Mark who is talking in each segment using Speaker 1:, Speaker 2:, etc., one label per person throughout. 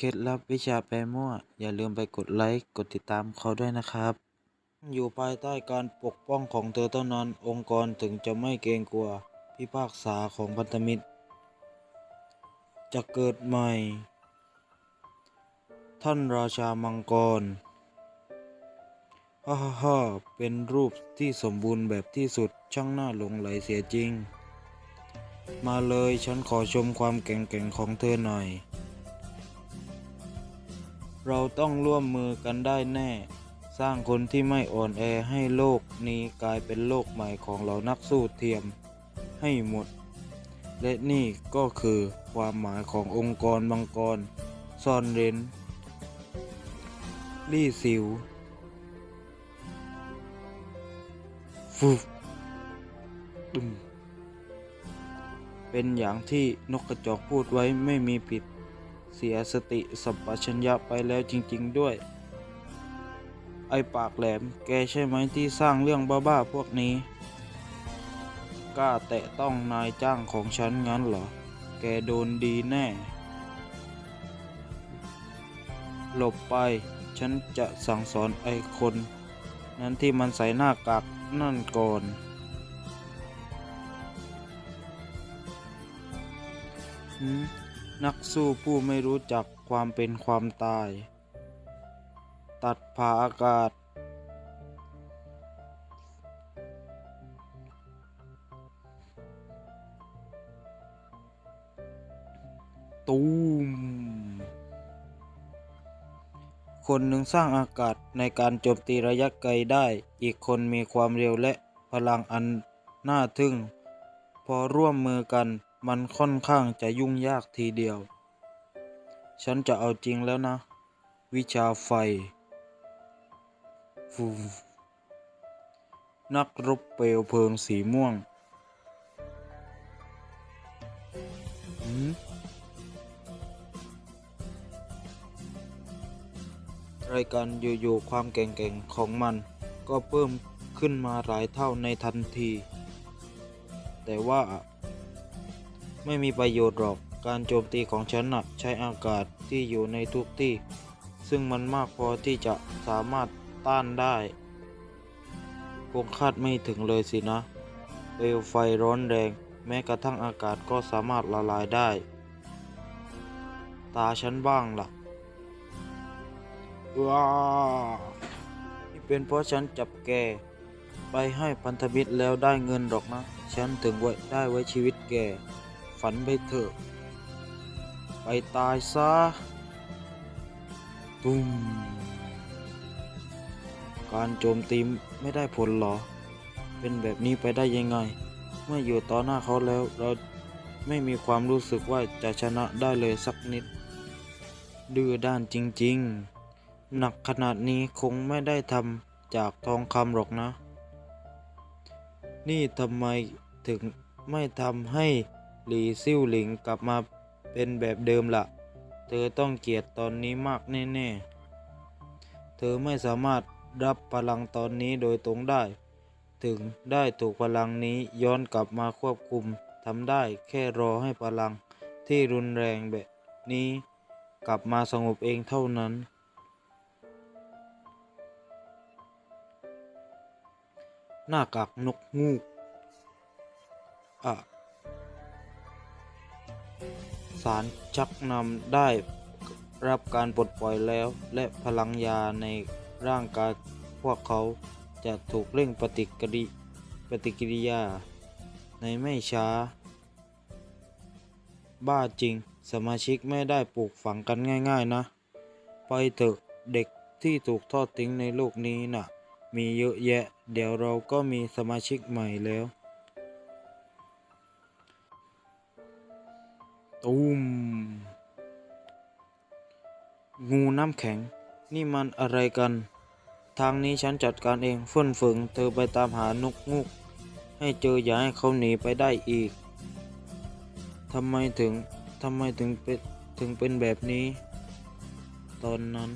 Speaker 1: เคล็ดลับวิชาแปลมั่ว อย่าลืมไปกดไลค์ กดติดตามเขาด้วยนะครับ อยู่ภายใต้การปกป้องของเธอเท่านั้น องค์กรถึงจะไม่เกรงกลัว พิพากษาของพันธมิตร จะเกิดใหม่ ท่านราชามังกรฮ่าฮ่าฮ่าเป็นรูปที่สมบูรณ์แบบที่สุดช่างน่าหลงไหลเสียจริง มาเลยฉันขอชมความแกร่งๆของเธอหน่อย เราต้องร่วมมือกันได้แน่ สร้างคนที่ไม่อ่อนแอให้โลกนี้กลายเป็นโลกใหม่ของเรานักสู้เทียมให้หมด และนี่ก็คือความหมายขององค์กรมังกรซ่อนเร้นลี่สิวฟูเป็นอย่างที่นกกระจอกพูดไว้ไม่มีผิด เสียสติสัมปชัญญะไปแล้วจริงๆด้วย ไอปากแหลมแกใช่ไหมที่สร้างเรื่องบ้าๆพวกนี้ กล้าแตะต้องนายจ้างของฉันงั้นเหรอ แกโดนดีแน่ หลบไป ฉันจะสั่งสอนไอคน นั้นที่มันใส่หน้ากากนั่นก่อนหืม นักสู้ผู้ไม่รู้จักความเป็นความตาย ตัดผ่าอากาศ ตูม คนหนึ่งสร้างอากาศในการโจมตีระยะไกลได้ อีกคนมีความเร็วและพลังอันน่าทึ่ง พอร่วมมือกัน มันค่อนข้างจะยุ่งยากทีเดียว ฉันจะเอาจริงแล้วนะ วิชาไฟฟูนักรบเปลวเพลิงสีม่วง รายการอยู่ๆความแกร่งๆของมันก็เพิ่มขึ้นมาหลายเท่าในทันที แต่ว่า ไม่มีประโยชน์หรอก การโจมตีของฉันน่ะใช้อากาศที่อยู่ในทุกที่ ซึ่งมันมากพอที่จะสามารถต้านได้ คงคาดไม่ถึงเลยสินะ เปลวไฟร้อนแรง แม้กระทั่งอากาศก็สามารถละลายได้ ตาฉันบ้างล่ะว้านี่เป็นเพราะฉันจับแก ไปให้พันธมิตรแล้วได้เงินหรอกนะ ฉันถึงไว้ได้ไว้ชีวิตแก ฝันไปเถอะ ไปตายซะตุ้มการโจมตีไม่ได้ผลหรอ เป็นแบบนี้ไปได้ยังไง เมื่ออยู่ต่อหน้าเขาแล้วเราไม่มีความรู้สึกว่าจะชนะได้เลยสักนิด ดื้อด้านจริงๆ หนักขนาดนี้คงไม่ได้ทำจากทองคำหรอกนะ นี่ทำไมถึงไม่ทำให้ หลีซิ่วหลิงกลับมาเป็นแบบเดิมละ่ะ เธอต้องเกลียดตอนนี้มากแน่ๆ เธอไม่สามารถรับพลังตอนนี้โดยตรงได้ ถึงได้ถูกพลังนี้ย้อนกลับมาควบคุมทำได้แค่รอให้พลังที่รุนแรงแบบนี้กลับมาสงบเองเท่านั้น หน้ากากนกงูกอะ สารชักนำได้รับการปลดปล่อยแล้ว และพลังยาในร่างกายพวกเขาจะถูกเร่งปฏิกิริปฏิกิริยา ในไม่ช้า บ้าจริง สมาชิกไม่ได้ปลูกฝังกันง่าย ๆ นะ ไปเถอะเด็กที่ถูกทอดทิ้งในโลกนี้น่ะ มีเยอะแยะ เดี๋ยวเราก็มีสมาชิกใหม่แล้ว ตูม งูน้ำแข็ง นี่มันอะไรกัน ทางนี้ฉันจัดการเองเฟื่อนเฟืองเธอไปตามหานกงูก ให้เจออย่าให้เขาหนีไปได้อีกทำไมถึงทำไมถึงเป็นถึงเป็นแบบนี้ ตอนนั้น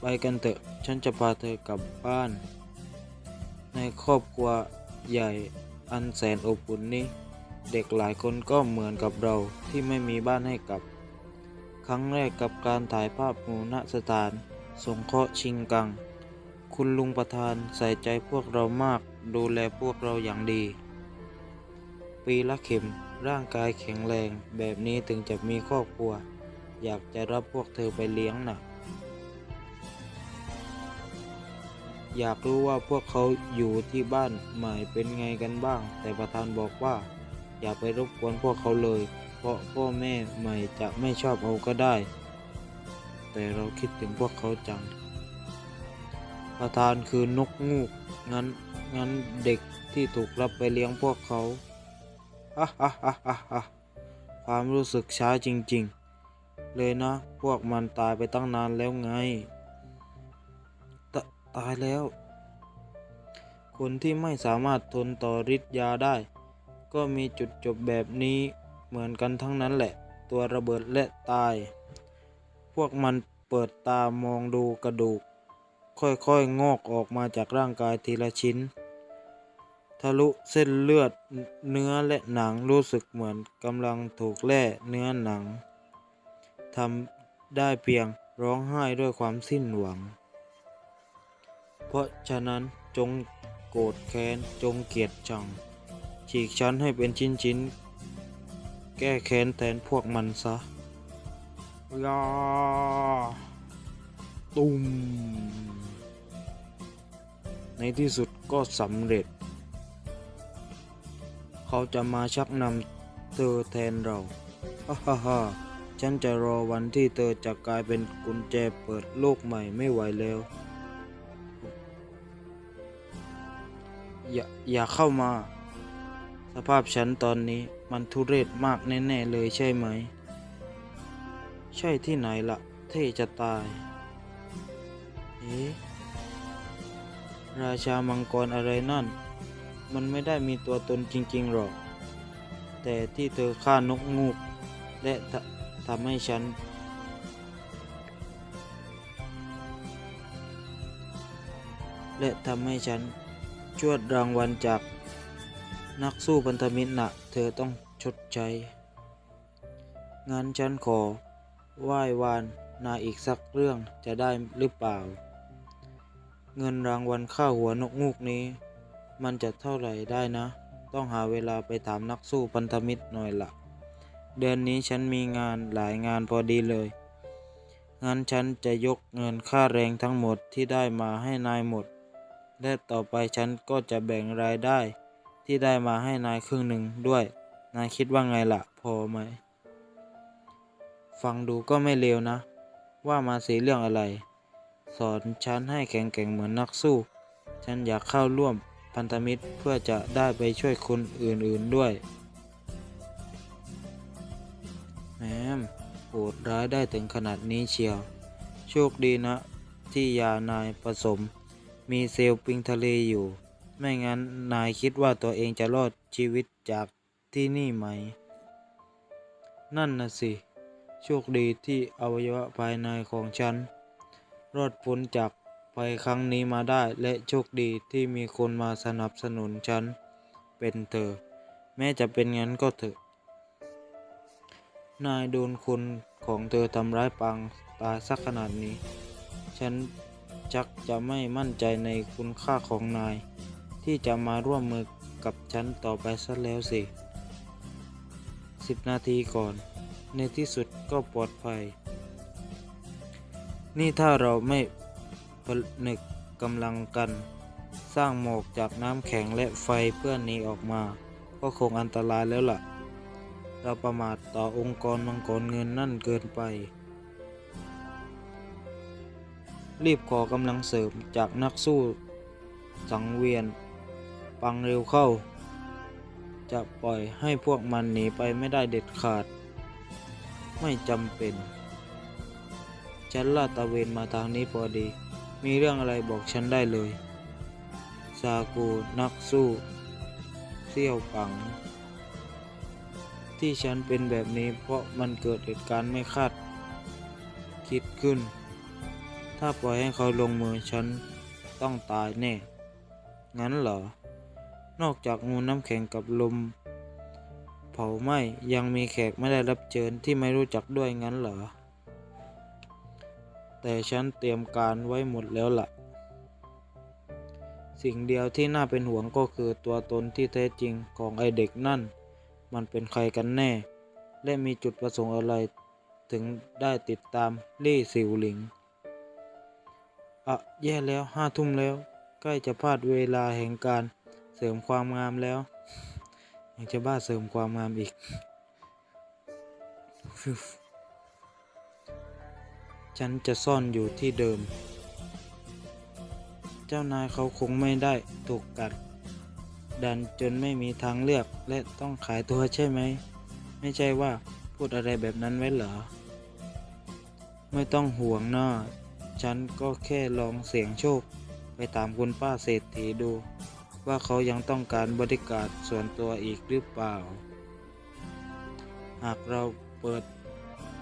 Speaker 1: ไปกันเถอะ ฉันจะพาเธอกลับบ้าน ในครอบครัวใหญ่อันแสนอบอุ่นนี้ เด็กหลายคนก็เหมือนกับเราที่ไม่มีบ้านให้กลับ ครั้งแรกกับการถ่ายภาพหมู่ณสถาน สงเคราะห์ชิงกัง คุณลุงประธานใส่ใจพวกเรามาก ดูแลพวกเราอย่างดี ปีละเข็มร่างกายแข็งแรง แบบนี้ถึงจะมีครอบครัว อยากจะรับพวกเธอไปเลี้ยงน่ะอยากรู้ว่าพวกเขาอยู่ที่บ้านใหม่เป็นไงกันบ้าง แต่ประธานบอกว่า อย่าไปรบกวนพวกเขาเลย เพราะพ่อแม่ใหม่จะไม่ชอบเอาก็ได้ แต่เราคิดถึงพวกเขาจัง ประธานคือนกงูก งั้น งั้นเด็กที่ถูกรับไปเลี้ยงพวกเขาฮ่าฮ่าฮ่าฮ่าความรู้สึกช้าจริง ๆ เลยนะ พวกมันตายไปตั้งนานแล้วไงตตายแล้ว คนที่ไม่สามารถทนต่อฤทธิ์ยาได้ ก็มีจุดจบแบบนี้เหมือนกันทั้งนั้นแหละ ตัวระเบิดและตาย พวกมันเปิดตามองดูกระดูก ค่อยๆงอกออกมาจากร่างกายทีละชิ้น ทะลุเส้นเลือดเนื้อและหนังรู้สึกเหมือนกำลังถูกแล่เนื้อหนังทำได้เพียงร้องไห้ด้วยความสิ้นหวัง เพราะฉะนั้นจงโกรธแค้นจงเกลียดชัง ฉีกฉันให้เป็นชิ้นๆ แก้แค้นแทนพวกมันซะยาตุมในที่สุดก็สำเร็จ เขาจะมาชักนำเธอแทนเรา ฮ่าฮ่าฮ่าฉันจะรอวันที่เธอจะกลายเป็นกุญแจเปิดโลกใหม่ไม่ไหวแล้ว อย่าอย่าเข้ามา สภาพฉันตอนนี้มันทุเรศมากแน่ๆเลยใช่ไหม ใช่ที่ไหนละ่ะ เท่จะตาย เอ๊ะราชามังกรอะไรนั่น มันไม่ได้มีตัวตนจริงๆหรอก แต่ที่เธอฆ่านกงูก และททำให้ฉัน และทำให้ฉัน ชวดรางวัลจาก นักสู้พันธมิตรนะเธอต้องชดใช้งั้นฉันขอไหว้วานนายอีกสักเรื่องจะได้หรือเปล่า เงินรางวัลค่าหัวนกงูกนี้ มันจะเท่าไหร่ได้นะ ต้องหาเวลาไปถามนักสู้พันธมิตรหน่อยละเดือนนี้ฉันมีงานหลายงานพอดีเลย งั้นฉันจะยกเงินค่าแรงทั้งหมดที่ได้มาให้นายหมด และต่อไปฉันก็จะแบ่งรายได้ ที่ได้มาให้นายครึ่งหนึ่งด้วย นายคิดว่าไงล่ะ พอไหม ฟังดูก็ไม่เลวนะ ว่ามาสีเรื่องอะไร สอนฉันให้แข็งแกร่งเหมือนนักสู้ ฉันอยากเข้าร่วมพันธมิตรเพื่อจะได้ไปช่วยคนอื่นๆด้วยแหมโหดร้ายได้ถึงขนาดนี้เชียว โชคดีนะ ที่ยานายผสม มีเซลล์ปิงทะเลอยู่ ไม่งั้นนายคิดว่าตัวเองจะรอดชีวิตจากที่นี่ไหม นั่นนะสิ โชคดีที่อวัยวะภายในของฉัน รอดพ้นจากภัยครั้งนี้มาได้และโชคดีที่มีคนมาสนับสนุนฉัน เป็นเธอ แม้จะเป็นงั้นก็เถอะ นายโดนคนของเธอทำร้ายปางตายสักขนาดนี้ ฉันจักจะไม่มั่นใจในคุณค่าของนาย ที่จะมาร่วมมือกับฉันต่อไปซะแล้วสิสิบนาทีก่อน ในที่สุดก็ปลอดภัย นี่ถ้าเราไม่ผนึกกำลังกัน สร้างหมอกจากน้ำแข็งและไฟเพื่อหนีออกมา ก็คงอันตรายแล้วล่ะ เราประมาทต่อองค์กรมังกรเงินนั่นเกินไป รีบขอกำลังเสริมจากนักสู้สังเวียน ปังเร็วเข้า จะปล่อยให้พวกมันหนีไปไม่ได้เด็ดขาด ไม่จำเป็น ฉันลาดตะเวนมาทางนี้พอดี มีเรื่องอะไรบอกฉันได้เลย ซากูนักสู้เซี่ยวปัง ที่ฉันเป็นแบบนี้เพราะมันเกิดเหตุการณ์ไม่คาด คิดขึ้น ถ้าปล่อยให้เขาลงมือฉันต้องตายแน่ งั้นเหรอ นอกจากงูน้ำแข็งกับลม เผาไหม้ยังมีแขกไม่ได้รับเชิญที่ไม่รู้จักด้วยงั้นเหรอ แต่ฉันเตรียมการไว้หมดแล้วล่ะ สิ่งเดียวที่น่าเป็นห่วงก็คือตัวตนที่แท้จริงของไอเด็กนั่น มันเป็นใครกันแน่ และมีจุดประสงค์อะไร ถึงได้ติดตามลี่สิวหลิงอะแย่แล้วห้าทุ่มแล้ว ใกล้จะพลาดเวลาแห่งการ ริมความงามแล้วยังจะบ้าเสริมความงามอีก ฉันจะซ่อนอยู่ที่เดิม เจ้านายเขาคงไม่ได้ถูกกัด ดันจนไม่มีทางเลือกและต้องขายตัวใช่ไหม ไม่ใช่ว่าพูดอะไรแบบนั้นไว้เหรอ ไม่ต้องห่วงนะฉันก็แค่ลองเสี่ยงโชค ไปตามคุณป้าเศรษฐีดู ว่าเขายังต้องการบริการส่วนตัวอีกหรือเปล่า หากเราเปิด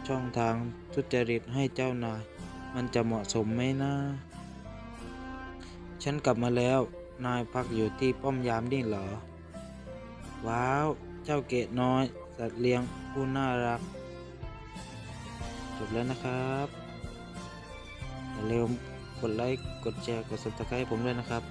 Speaker 1: ช่องทางทุจริตให้เจ้านาย มันจะเหมาะสมไหมนะฉันกลับมาแล้ว นายพักอยู่ที่ป้อมยามนี่เหรอ ว้าว เจ้าเกะน้อย สัตว์เลี้ยงผู้น่ารัก จบแล้วนะครับอย่าลืมกดไลค์ กดแชร์ กด subscribe ผมด้วยนะครับ